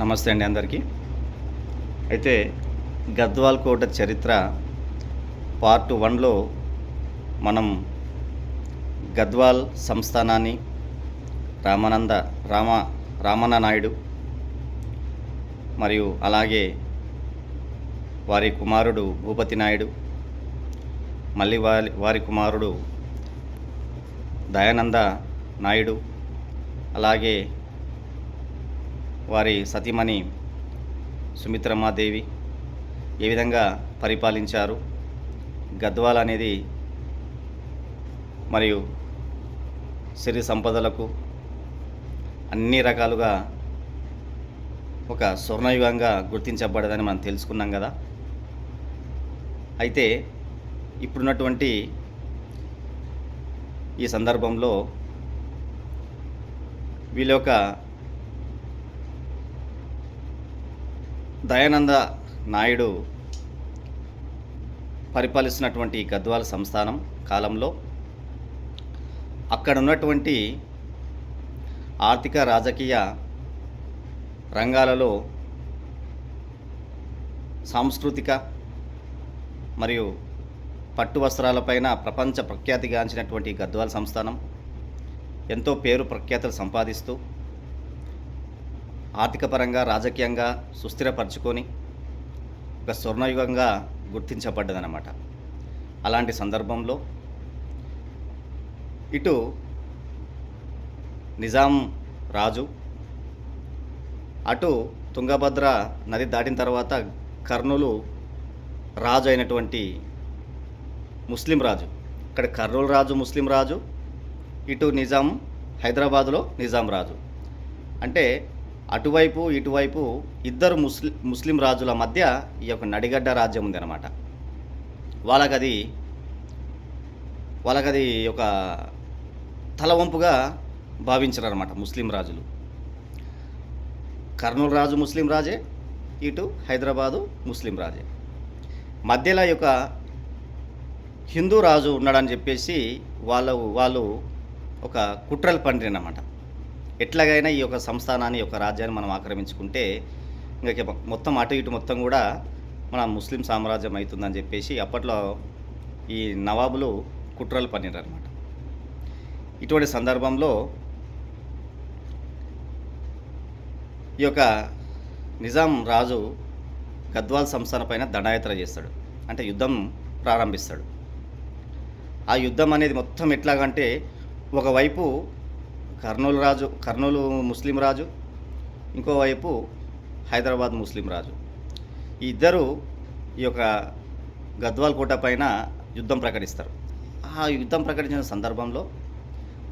నమస్తే అండి అందరికీ. అయితే గద్వాల్ కోట చరిత్ర పార్ట్ వన్లో మనం గద్వాల్ సంస్థానాన్ని రామానంద రామ రామన్న నాయుడు మరియు అలాగే వారి కుమారుడు భూపతి నాయుడు మళ్ళీ వారి వారి కుమారుడు దయానంద నాయుడు అలాగే వారి సతీమణి సుమిత్రమ్మాదేవి ఏ విధంగా పరిపాలించారు గద్వాల్ అనేది మరియు సిరి సంపదలకు అన్ని రకాలుగా ఒక స్వర్ణయుగంగా గుర్తించబడదని మనం తెలుసుకున్నాం కదా. అయితే ఇప్పుడున్నటువంటి ఈ సందర్భంలో వీళ్ళ యొక్క దయానంద నాయుడు పరిపాలిస్తున్నటువంటి గద్వాల సంస్థానం కాలంలో అక్కడ ఉన్నటువంటి ఆర్థిక రాజకీయ రంగాలలో సాంస్కృతిక మరియు పట్టు వస్త్రాలపైన ప్రపంచ ప్రఖ్యాతిగాంచినటువంటి గద్వాల సంస్థానం ఎంతో పేరు ప్రఖ్యాతులు సంపాదిస్తూ ఆర్థిక పరంగా రాజకీయంగా సుస్థిరపరచుకొని ఒక స్వర్ణయుగంగా గుర్తించబడ్డదన్నమాట. అలాంటి సందర్భంలో ఇటు నిజాం రాజు అటు తుంగభద్ర నది దాటిన తర్వాత కర్నూలు రాజు అయినటువంటి ముస్లిం రాజు. ఇక్కడ కర్నూలు రాజు ముస్లిం రాజు ఇటు నిజాం హైదరాబాదులో నిజాం రాజు. అంటే అటువైపు ఇటువైపు ఇద్దరు ముస్లిం ముస్లిం రాజుల మధ్య ఈ యొక్క నడిగడ్డ రాజ్యం ఉంది అనమాట వాళ్ళకది వాళ్ళకది ఒక తలవంపుగా భావించారనమాట ముస్లిం రాజులు. కర్నూలు రాజు ముస్లిం రాజే ఇటు హైదరాబాదు ముస్లిం రాజే. మధ్యలో యొక్క హిందూ రాజు ఉన్నాడని చెప్పేసి వాళ్ళు వాళ్ళు ఒక కుట్రలు పండిరన్నమాట. ఎట్లాగైనా ఈ యొక్క సంస్థానాన్ని ఈ యొక్క రాజ్యాన్ని మనం ఆక్రమించుకుంటే ఇంకా మొత్తం అటు ఇటు మొత్తం కూడా మన ముస్లిం సామ్రాజ్యం అవుతుందని చెప్పేసి అప్పట్లో ఈ నవాబులు కుట్రలు పన్నిరనమాట ఇటువంటి సందర్భంలో ఈ యొక్క నిజాం రాజు గద్వాల్ సంస్థాన పైన దండయాత్ర చేస్తాడు. అంటే యుద్ధం ప్రారంభిస్తాడు. ఆ యుద్ధం అనేది మొత్తం ఎట్లాగంటే ఒకవైపు కర్నూలు రాజు కర్నూలు ముస్లిం రాజు ఇంకోవైపు హైదరాబాద్ ముస్లిం రాజు. ఈ ఇద్దరు ఈ యొక్క గద్వాల్ కోట పైన యుద్ధం ప్రకటిస్తారు. ఆ యుద్ధం ప్రకటించిన సందర్భంలో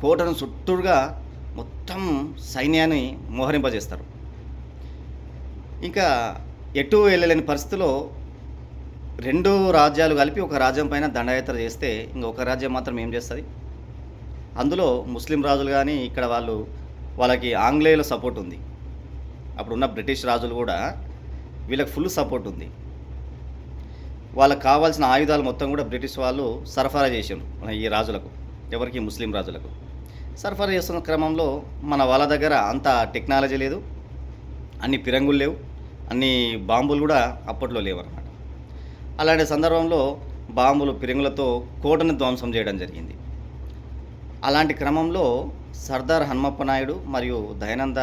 కోటను చుట్టూరుగా మొత్తం సైన్యాన్ని మోహరింపజేస్తారు. ఇంకా ఎటు వెళ్ళలేని పరిస్థితిలో రెండు రాజ్యాలు కలిపి ఒక రాజ్యం పైన దండయాత్ర చేస్తే ఇంకొక రాజ్యం మాత్రం ఏం చేస్తుంది? అందులో ముస్లిం రాజులు కానీ ఇక్కడ వాళ్ళు వాళ్ళకి ఆంగ్లేయుల సపోర్ట్ ఉంది. అప్పుడున్న బ్రిటిష్ రాజులు కూడా వీళ్ళకి ఫుల్ సపోర్ట్ ఉంది. వాళ్ళకి కావాల్సిన ఆయుధాలు మొత్తం కూడా బ్రిటిష్ వాళ్ళు సరఫరా చేసారు మన ఈ రాజులకు ఎవరికి? ముస్లిం రాజులకు. సరఫరా చేస్తున్న క్రమంలో మన వాళ్ళ దగ్గర అంత టెక్నాలజీ లేదు అన్ని పిరంగులు లేవు అన్ని బాంబులు కూడా అప్పట్లో లేవన్నమాట. అలాంటి సందర్భంలో బాంబులు పిరంగులతో కోటను ధ్వంసం చేయడం జరిగింది. అలాంటి క్రమంలో సర్దార్ హనుమప్ప నాయుడు మరియు దయానంద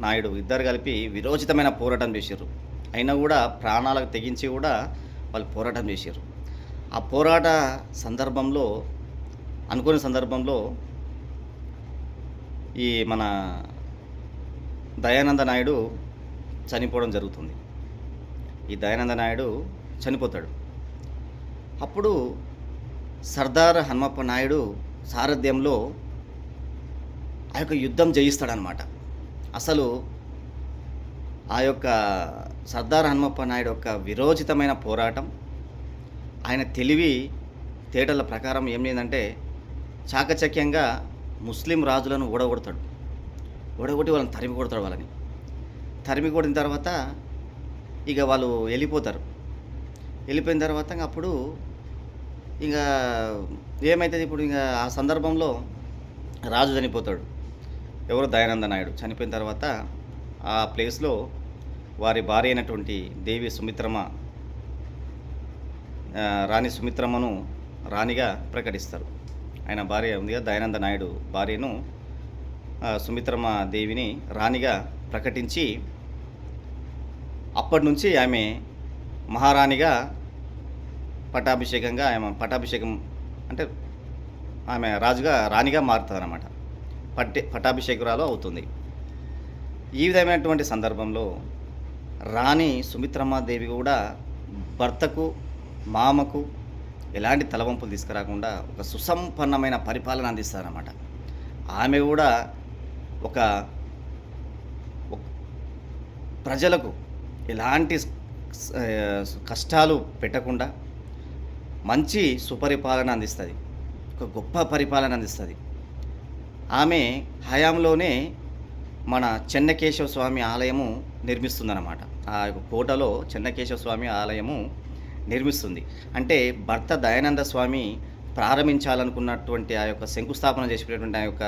నాయుడు ఇద్దరు కలిపి విరోచితమైన పోరాటం చేశారు. అయినా కూడా ప్రాణాలకు తెగించి కూడా వాళ్ళు పోరాటం చేశారు. ఆ పోరాట సందర్భంలో అనుకునే సందర్భంలో ఈ మన దయానంద నాయుడు చనిపోవడం జరుగుతుంది. ఈ దయానంద నాయుడు చనిపోతాడు. అప్పుడు సర్దార్ హనుమప్ప నాయుడు సారథ్యంలో ఆ యొక్క యుద్ధం జయిస్తాడనమాట అసలు ఆ యొక్క సర్దార్ హనుమప్ప నాయుడు యొక్క విరోచితమైన పోరాటం ఆయన తెలివి తేటల ప్రకారం ఏం లేదంటే చాకచక్యంగా ముస్లిం రాజులను ఓడగొడతాడు ఓడగొట్టి వాళ్ళని తరిమి కొడతాడు వాళ్ళని. తరిమి కొడిన తర్వాత ఇక వాళ్ళు వెళ్ళిపోతారు. వెళ్ళిపోయిన తర్వాత అప్పుడు ఇంకా ఏమవుతుంది ఇప్పుడు ఇంకా ఆ సందర్భంలో రాజు చనిపోతాడు. ఎవరు దయానంద నాయుడు? చనిపోయిన తర్వాత ఆ ప్లేస్లో వారి భార్య అయినటువంటి దేవి సుమిత్రమ రాణి సుమిత్రమ్మను రాణిగా ప్రకటిస్తారు. ఆయన భార్య ఉంది దయానంద నాయుడు భార్యను సుమిత్రమ్మ దేవిని రాణిగా ప్రకటించి అప్పటి నుంచి ఆమె మహారాణిగా పట్టాభిషేకంగా ఆమె పట్టాభిషేకం అంటే ఆమె రాజుగా రాణిగా మారుతుంది అన్నమాట పట్టి పట్టాభిషేకురాలు అవుతుంది. ఈ విధమైనటువంటి సందర్భంలో రాణి సుమిత్రమ్మాదేవి కూడా భర్తకు మామకు ఎలాంటి తలవంపులు తీసుకురాకుండా ఒక సుసంపన్నమైన పరిపాలన అందిస్తారన్నమాట. ఆమె కూడా ఒక ప్రజలకు ఎలాంటి కష్టాలు పెట్టకుండా మంచి సుపరిపాలన అందిస్తుంది. ఒక గొప్ప పరిపాలన అందిస్తుంది. ఆమె హయాంలోనే మన చెన్నకేశవ స్వామి ఆలయము నిర్మిస్తుందన్నమాట. ఆ యొక్క కోటలో చెన్నకేశవ స్వామి ఆలయము నిర్మిస్తుంది. అంటే భర్త దయానంద స్వామి ప్రారంభించాలనుకున్నటువంటి ఆ యొక్క శంకుస్థాపన చేసినటువంటి ఆ యొక్క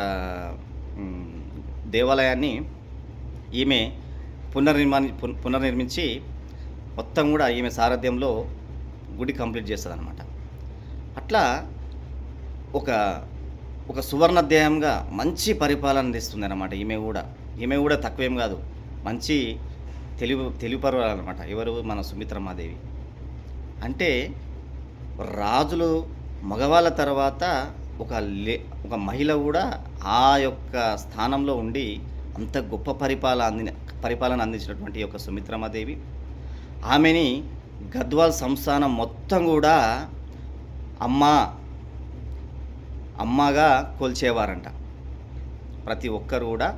దేవాలయాన్ని ఈమె పునర్నిర్మాణి పునర్నిర్మించి మొత్తం కూడా ఈమె సారథ్యంలో గుడి కంప్లీట్ చేస్తుంది అనమాట అట్లా ఒక ఒక సువర్ణధ్యాయంగా మంచి పరిపాలన అందిస్తుంది అనమాట ఈమె కూడా. ఈమె కూడా తక్కువేం కాదు. మంచి తెలివి తెలివిపరవాలన్నమాట అనమాట ఎవరు? మన సుమిత్రమ్మాదేవి. అంటే రాజులు మగవాళ్ళ తర్వాత ఒక లే ఒక మహిళ కూడా ఆ యొక్క స్థానంలో ఉండి అంత గొప్ప పరిపాలన అంది పరిపాలన అందించినటువంటి యొక్క సుమిత్రమ్మాదేవి. ఆమెని గద్వాల్ సంస్థానం మొత్తం కూడా అమ్మ అమ్మగా కొలిచేవారంట. ప్రతి ఒక్కరు కూడా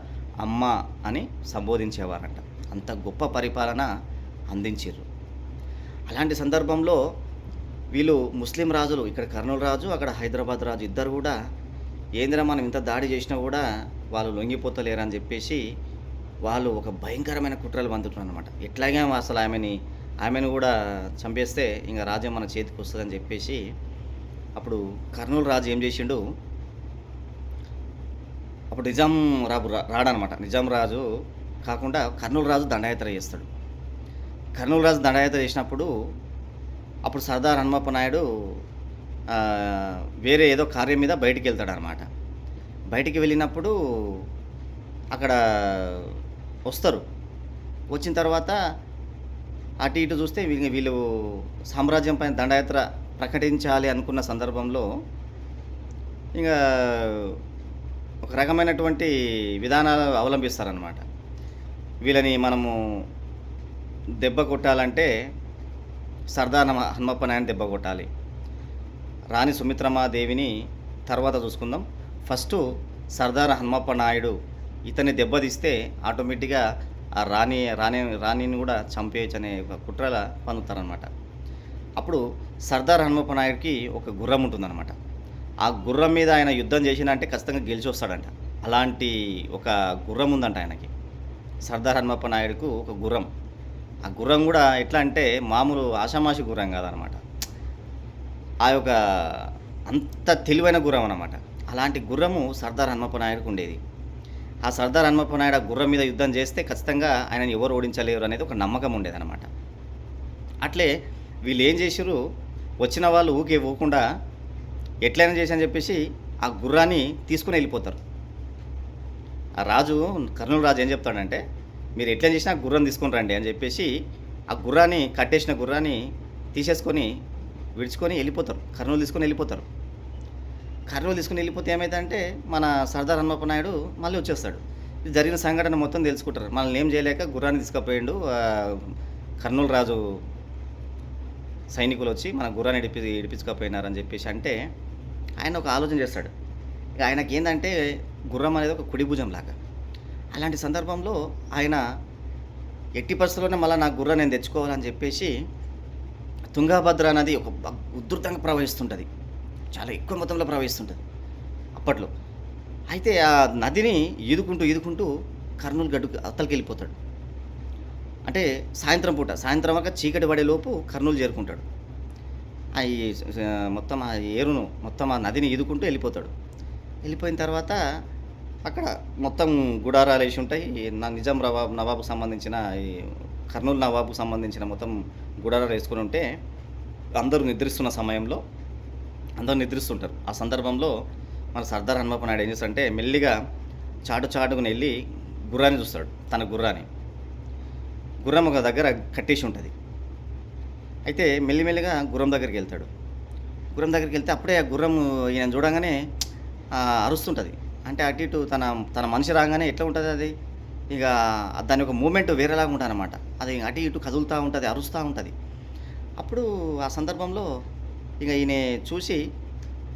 అమ్మ అని సంబోధించేవారంట. అంత గొప్ప పరిపాలన అందించారు అలాంటి సందర్భంలో వీళ్ళు ముస్లిం రాజులు ఇక్కడ కర్నూలు రాజు అక్కడ హైదరాబాద్ రాజు ఇద్దరు కూడా ఏందిరా మనం ఇంత దాడి చేసినా కూడా వాళ్ళు లొంగిపోతలేరని చెప్పేసి వాళ్ళు ఒక భయంకరమైన కుట్రలు పందుతున్నారు అనమాట ఎట్లాగే అసలు ఆమెని ఆమెను కూడా చంపేస్తే ఇంకా రాజ్యం మన చేతికి వస్తుందని చెప్పేసి అప్పుడు కర్నూలు రాజు ఏం చేసిండు? అప్పుడు నిజాం రాబు రా- రాడనమాట. నిజాం రాజు కాకుండా కర్నూలు రాజు దండయాత్ర చేస్తాడు. కర్నూలు రాజు దండయాత్ర చేసినప్పుడు అప్పుడు సర్దార్ హనుమప్ప నాయుడు వేరే ఏదో కార్యం మీద బయటికి వెళ్తాడు అనమాట బయటికి వెళ్ళినప్పుడు అక్కడ వస్తారు. వచ్చిన తర్వాత అటు ఇటు చూస్తే వీళ్ళు వీళ్ళు సామ్రాజ్యం పైన దండయాత్ర ప్రకటించాలి అనుకున్న సందర్భంలో ఇంకా ఒక రకమైనటువంటి విధానాలు అవలంబిస్తారనమాట వీళ్ళని మనము దెబ్బ కొట్టాలంటే సర్దార్ హనుమప్ప నాయన దెబ్బ కొట్టాలి. రాణి సుమిత్రమ్మ దేవిని తర్వాత చూసుకుందాం. ఫస్ట్ సర్దార్ హనుమప్ప నాయుడు ఇతన్ని దెబ్బతీస్తే ఆటోమేటిక్గా ఆ రాణి రాణి రాణిని కూడా చంపేయచ్చు అనే ఒక కుట్రల పన్నుతారనమాట అప్పుడు సర్దార్ హనుమప్ప నాయుడికి ఒక గుర్రం ఉంటుందన్నమాట. ఆ గుర్రం మీద ఆయన యుద్ధం చేసినంటే ఖచ్చితంగా గెలిచి వస్తాడంట అలాంటి ఒక గుర్రం ఉందంట ఆయనకి. సర్దార్ హనుమప్ప నాయుడుకు ఒక గుర్రం. ఆ గుర్రం కూడా ఎట్లా అంటే మామూలు ఆషామాషి గుర్రం కాదనమాట ఆ యొక్క అంత తెలివైన గుర్రం అనమాట అలాంటి గుర్రము సర్దార్ హనుమప్ప నాయుడుకు ఉండేది. ఆ సర్దార్ హనుమప్ప నాయుడు ఆ గుర్రం మీద యుద్ధం చేస్తే ఖచ్చితంగా ఆయనని ఎవరు ఓడించలేరు అనేది ఒక నమ్మకం ఉండేదన్నమాట. అట్లే వీళ్ళు ఏం చేశారు వచ్చిన వాళ్ళు ఊకే ఊకుండా ఎట్లయినా చేసి అని చెప్పేసి ఆ గుర్రాన్ని తీసుకుని వెళ్ళిపోతారు. ఆ రాజు కర్నూలు రాజు ఏం చెప్తాడంటే మీరు ఎట్లా చేసినా గుర్రం తీసుకుని రండి అని చెప్పేసి ఆ గుర్రాన్ని కట్టేసిన గుర్రాన్ని తీసేసుకొని విడుచుకొని వెళ్ళిపోతారు. కర్నూలు తీసుకొని వెళ్ళిపోతారు. కర్నూలు తీసుకుని వెళ్ళిపోతే ఏమైందంటే మన సర్దార్ హనుమప్ప నాయుడు మళ్ళీ వచ్చేస్తాడు. ఇది జరిగిన సంఘటన మొత్తం తెలుసుకుంటారు. మనల్ని ఏం చేయలేక గుర్రాన్ని తీసుకుపోయిండు. కర్నూలు రాజు సైనికులు వచ్చి మన గుర్రాన్ని ఇడిపి ఇడిపించుకపోయినారని చెప్పేసి అంటే ఆయన ఒక ఆలోచన చేస్తాడు. ఇక ఆయనకి ఏంటంటే గుర్రం అనేది ఒక కుడిభుజం లాగా అలాంటి సందర్భంలో ఆయన ఎట్టి పరిస్థితుల్లోనే మళ్ళీ నా గుర్రం నేను తెచ్చుకోవాలని చెప్పేసి తుంగభద్ర నది ఒక ఉధృతంగా ప్రవహిస్తుంటుంది. చాలా ఎక్కువ మొత్తంలో ప్రవహిస్తుంటుంది. అప్పట్లో. అయితే ఆ నదిని ఈదుకుంటూ ఈదుకుంటూ కర్నూలు గడ్డుకు అత్తలకి వెళ్ళిపోతాడు అంటే సాయంత్రం పూట సాయంత్రం వరకు చీకటి పడే లోపు కర్నూలు చేరుకుంటాడు. ఆ ఈ మొత్తం ఆ ఏరును మొత్తం ఆ నదిని ఈదుకుంటూ వెళ్ళిపోతాడు. వెళ్ళిపోయిన తర్వాత అక్కడ మొత్తం గుడారాలు వేసి ఉంటాయి. నా నిజాం నవాబ్ నవాబుకు సంబంధించిన ఈ కర్నూలు నవాబుకు సంబంధించిన మొత్తం గుడారాలు వేసుకుని ఉంటే అందరూ నిద్రిస్తున్న సమయంలో అందరూ నిద్రిస్తుంటారు. ఆ సందర్భంలో మన సర్దార్ హనుమప్ప నాయుడు ఏం చేస్తాడంటే మెల్లిగా చాటు చాటుకుని వెళ్ళి గుర్రాన్ని చూస్తాడు తన గుర్రాన్ని. గుర్రం ఒక దగ్గర కట్టేసి ఉంటుంది. అయితే మెల్లిమెల్లిగా గుర్రం దగ్గరికి వెళ్తాడు. గుర్రం దగ్గరికి వెళ్తే అప్పుడే ఆ గుర్రం ఈయన చూడంగానే అరుస్తుంటుంది. అంటే అటు ఇటు తన తన మనిషి రాగానే ఎట్లా ఉంటుంది అది? ఇక దాని ఒక మూమెంట్ వేరేలాగా ఉంటుంది అనమాట అది అటు ఇటు కదులుతూ ఉంటుంది అరుస్తూ ఉంటుంది. అప్పుడు ఆ సందర్భంలో ఇక ఈయన చూసి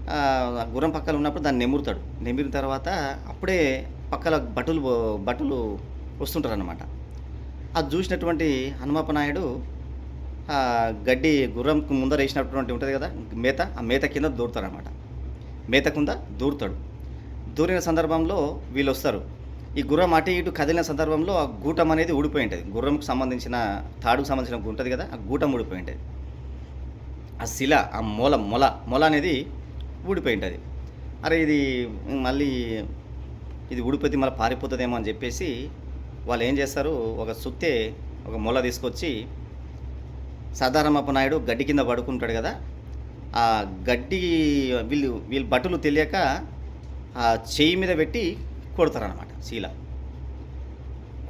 ఆ, గుర్రం పక్కన ఉన్నప్పుడు దాన్ని నెమురుతాడు. నెమిరిన తర్వాత అప్పుడే పక్కల బటులు బటులు వస్తుంటారు అనమాట అది చూసినటువంటి హనుమప్ప నాయుడు గడ్డి గుర్రం ముందర వేసినటువంటి ఉంటుంది కదా మేత ఆ మేత కింద దూరుతారనమాట మేత కింద దూరుతాడు. దూరిన సందర్భంలో వీళ్ళు వస్తారు ఈ గుర్రం అటు ఇటు కదిలిన సందర్భంలో ఆ గూటం అనేది ఊడిపోయి ఉంటుంది. గుర్రంకు సంబంధించిన తాడుకు సంబంధించిన ఉంటుంది కదా ఆ గూటం ఊడిపోయి ఉంటుంది. ఆ శిల ఆ మొల మొల మొల అనేది ఊడిపోయి ఉంటుంది. అరే ఇది మళ్ళీ ఇది ఊడిపోతే మళ్ళీ పారిపోతుందేమో అని చెప్పేసి వాళ్ళు ఏం చేస్తారు? ఒక సుత్తే ఒక మొల తీసుకొచ్చి సదారామప్ప నాయుడు గడ్డి కింద పడుకుంటాడు కదా. ఆ గడ్డి వీళ్ళు వీళ్ళ బట్టలు తెలియక ఆ చేయి మీద పెట్టి కొడతారనమాట శీల.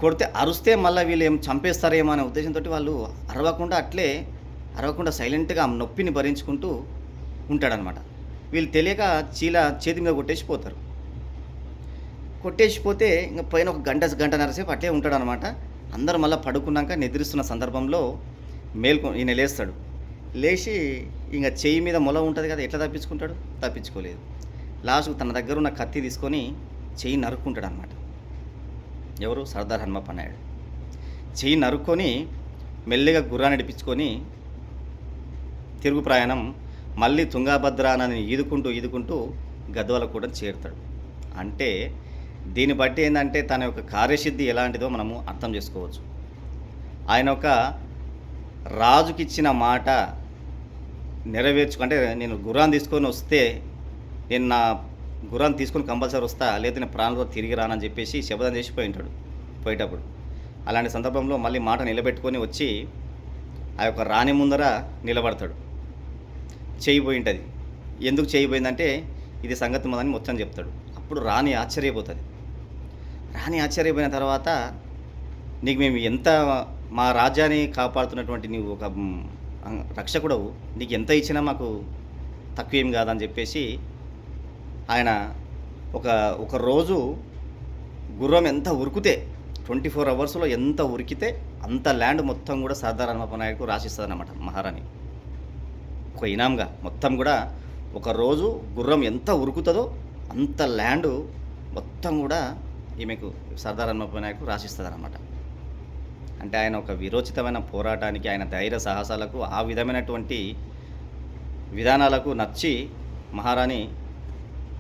కొడితే అరుస్తే మళ్ళీ వీళ్ళు ఏం చంపేస్తారేమో అనే ఉద్దేశంతో వాళ్ళు అరవకుండా అట్లే అరవకుండా సైలెంట్గా ఆ నొప్పిని భరించుకుంటూ ఉంటాడనమాట వీళ్ళు తెలియక చీల చేతి మీద కొట్టేసి పోతారు. కొట్టేసిపోతే ఇంకా పైన ఒక గంట గంటన్నర సేపు అట్లే ఉంటాడనమాట అందరూ మళ్ళీ పడుకున్నాక నిద్రిస్తున్న సందర్భంలో మేల్కొ ఈయన లేస్తాడు. లేచి ఇంకా చెయ్యి మీద మొల ఉంటుంది కదా ఎట్లా తప్పించుకుంటాడు? తప్పించుకోలేదు. లాస్ట్ తన దగ్గర ఉన్న కత్తి తీసుకొని చెయ్యి నరుక్కుంటాడు అనమాట ఎవరు? సర్దార్ హనుమప్ప నాయుడు చెయ్యి నరుక్కొని మెల్లిగా గుర్రా నడిపించుకొని తిరుగు ప్రయాణం మళ్ళీ తుంగాభద్రానని ఈదుకుంటూ ఈదుకుంటూ గద్వాల కూడా చేరుతాడు. అంటే దీన్ని బట్టి ఏంటంటే తన యొక్క కార్యసిద్ధి ఎలాంటిదో మనము అర్థం చేసుకోవచ్చు. ఆయన ఒక రాజుకిచ్చిన మాట నెరవేర్చుకు అంటే నేను గుర్రాన్ని తీసుకొని వస్తే నేను నా గుర్రాన్ని తీసుకొని కంపల్సరీ వస్తా లేదా నేను ప్రాణంలో తిరిగి రానని చెప్పేసి శబదం చేసి పోయి ఉంటాడు పోయేటప్పుడు. అలాంటి సందర్భంలో మళ్ళీ మాట నిలబెట్టుకొని వచ్చి ఆ యొక్క రాణి ముందర నిలబడతాడు. చేయిపోయి ఉంటుంది ఎందుకు చేయిపోయిందంటే ఇది సంగతి మనని మొత్తం చెప్తాడు. అప్పుడు రాణి ఆశ్చర్యపోతుంది. రాణి ఆశ్చర్యపోయిన తర్వాత నీకు మేము ఎంత మా రాజ్యాన్ని కాపాడుతున్నటువంటి నీవు ఒక రక్షకుడవు. నీకు ఎంత ఇచ్చినా మాకు తక్కువేం కాదని చెప్పేసి ఆయన ఒక ఒక రోజు గుర్రం ఎంత ఉరికితే ట్వంటీ ఫోర్ అవర్స్లో ఎంత ఉరికితే అంత ల్యాండ్ మొత్తం కూడా సర్దార్ హనుమప్ప నాయుడుకు రాసిస్తుంది అన్నమాట మహారాణి. ఒక ఇనాంగా మొత్తం కూడా ఒకరోజు గుర్రం ఎంత ఉరుకుతుందో అంత ల్యాండ్ మొత్తం కూడా ఈమెకు సర్దార్ హనుమప్ప నాయుడుకు రాసిస్తుంది అనమాట అంటే ఆయన ఒక విరోచితమైన పోరాటానికి ఆయన ధైర్య సాహసాలకు ఆ విధమైనటువంటి విధానాలకు నచ్చి మహారాణి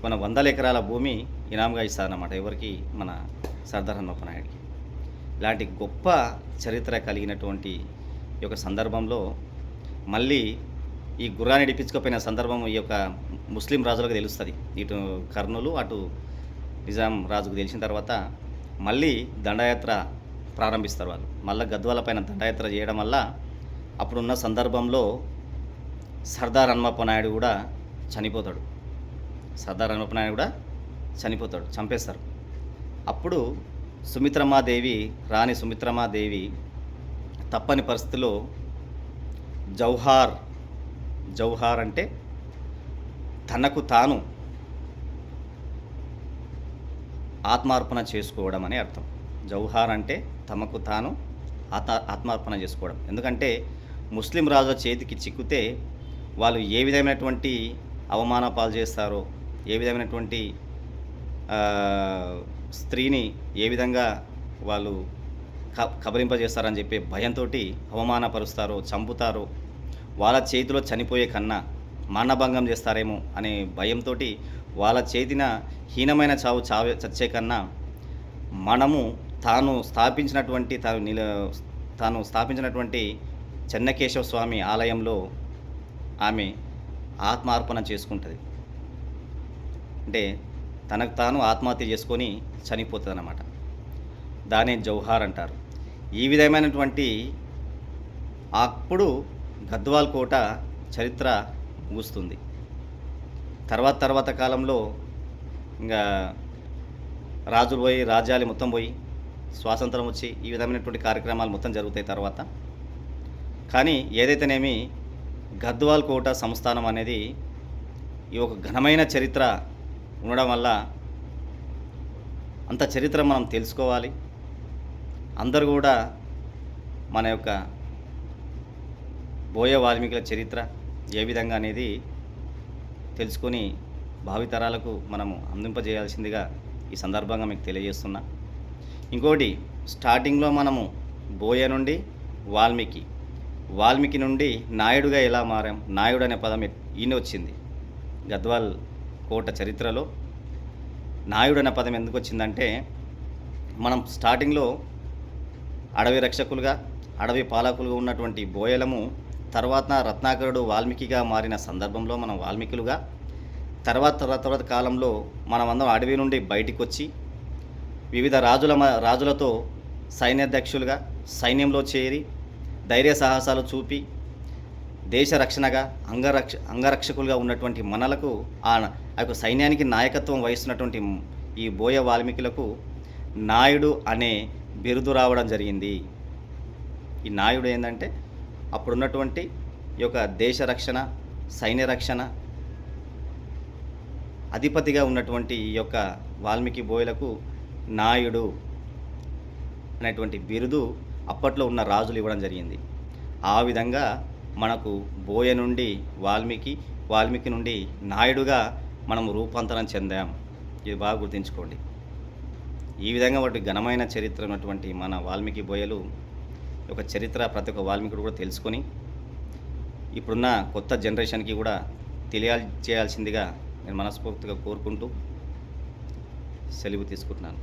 మన వందల ఎకరాల భూమి ఇనాంగా ఇస్తారన్నమాట ఎవరికి? మన సర్దార్ హనుమప్ప నాయుడికి ఇలాంటి గొప్ప చరిత్ర కలిగినటువంటి ఈ యొక్క సందర్భంలో మళ్ళీ ఈ గుర్రాన్ని ఇడిపించుకోపోయిన సందర్భం ఈ యొక్క ముస్లిం రాజులకు తెలుస్తుంది. ఇటు కర్నూలు అటు నిజాం రాజుకు తెలిసిన తర్వాత మళ్ళీ దండయాత్ర ప్రారంభిస్తారు వాళ్ళు. మళ్ళీ గద్వాల పైన దండయాత్ర చేయడం వల్ల అప్పుడున్న సందర్భంలో సర్దార్ హనుమప్ప నాయుడు కూడా చనిపోతాడు. సర్దార్ హనుమప్ప నాయుడు కూడా చనిపోతాడు చంపేస్తారు. అప్పుడు సుమిత్రమాదేవి రాణి సుమిత్రమాదేవి తప్పని పరిస్థితిలో జౌహార్ జౌహార్ అంటే తనకు తాను ఆత్మార్పణ చేసుకోవడం అని అర్థం. జౌహార్ అంటే తమకు తాను ఆత్మ ఆత్మార్పణ చేసుకోవడం. ఎందుకంటే ముస్లిం రాజుల చేతికి చిక్కితే వాళ్ళు ఏ విధమైనటువంటి అవమాన పాలు చేస్తారో ఏ విధమైనటువంటి స్త్రీని ఏ విధంగా వాళ్ళు క కబలింపజేస్తారని చెప్పి భయంతో అవమానపరుస్తారో చంపుతారో వాళ్ళ చేతిలో చనిపోయే కన్నా మానభంగం చేస్తారేమో అనే భయంతో వాళ్ళ చేతిన హీనమైన చావు చావే చచ్చే కన్నా మనము తాను స్థాపించినటువంటి తాను నిల తాను స్థాపించినటువంటి చెన్నకేశవ స్వామి ఆలయంలో ఆమె ఆత్మార్పణ చేసుకుంటుంది. అంటే తనకు తాను ఆత్మహత్య చేసుకొని చనిపోతుంది అన్నమాట దానే జౌహార్ అంటారు. ఈ విధమైనటువంటి అప్పుడు గద్వాల్ కోట చరిత్ర ముగుస్తుంది. తర్వాత తర్వాత కాలంలో ఇంకా రాజులు పోయి రాజ్యాలు మొత్తం పోయి స్వాతంత్రం వచ్చి ఈ విధమైనటువంటి కార్యక్రమాలు మొత్తం జరుగుతాయి తర్వాత. కానీ ఏదైతేనేమి గద్వాల్ కోట సంస్థానం అనేది ఈ ఒక ఘనమైన చరిత్ర ఉండడం వల్ల అంత చరిత్ర మనం తెలుసుకోవాలి. అందరూ కూడా మన యొక్క బోయ వాల్మీకుల చరిత్ర ఏ విధంగా అనేది తెలుసుకొని భావితరాలకు మనము అందింపజేయాల్సిందిగా ఈ సందర్భంగా మీకు తెలియజేస్తున్నా. ఇంకోటి స్టార్టింగ్లో మనము బోయ నుండి వాల్మీకి వాల్మీకి నుండి నాయుడుగా ఎలా మారాం నాయుడు అనే పదం ఈయన వచ్చింది. గద్వాల్ కోట చరిత్రలో నాయుడు అనే పదం ఎందుకు వచ్చిందంటే మనం స్టార్టింగ్లో అడవి రక్షకులుగా అడవి పాలకులుగా ఉన్నటువంటి బోయలము తర్వాత రత్నాకరుడు వాల్మీకిగా మారిన సందర్భంలో మనం వాల్మీకులుగా తర్వాత తర్వాత తర్వాత కాలంలో మనమందరం అడవి నుండి బయటికి వచ్చి వివిధ రాజుల మ- రాజులతో సైన్యాధ్యక్షులుగా సైన్యంలో చేరి ధైర్య సాహసాలు చూపి దేశ రక్షణగా అంగరక్ష అంగరక్షకులుగా ఉన్నటువంటి మనలకు ఆ యొక్క సైన్యానికి నాయకత్వం వహిస్తున్నటువంటి ఈ బోయ వాల్మీకులకు నాయుడు అనే బిరుదు రావడం జరిగింది. ఈ నాయుడు ఏంటంటే అప్పుడున్నటువంటి ఈ యొక్క దేశ రక్షణ సైన్య రక్షణ అధిపతిగా ఉన్నటువంటి ఈ యొక్క వాల్మీకి బోయలకు నాయుడు అనేటువంటి బిరుదు అప్పట్లో ఉన్న రాజులు ఇవ్వడం జరిగింది. ఆ విధంగా మనకు బోయ నుండి వాల్మీకి వాల్మీకి నుండి నాయుడుగా మనం రూపాంతరం చెందాం. ఇది బాగా గుర్తుంచుకోండి. ఈ విధంగా వాటి ఘనమైన చరిత్ర ఉన్నటువంటి మన వాల్మీకి బోయలు ఒక చరిత్ర ప్రతి ఒక్క వాల్మీకుడు కూడా తెలుసుకొని ఇప్పుడున్న కొత్త జనరేషన్కి కూడా తెలియాలి చేయాల్సిందిగా నేను మనస్ఫూర్తిగా కోరుకుంటూ సెలవు తీసుకుంటున్నాను.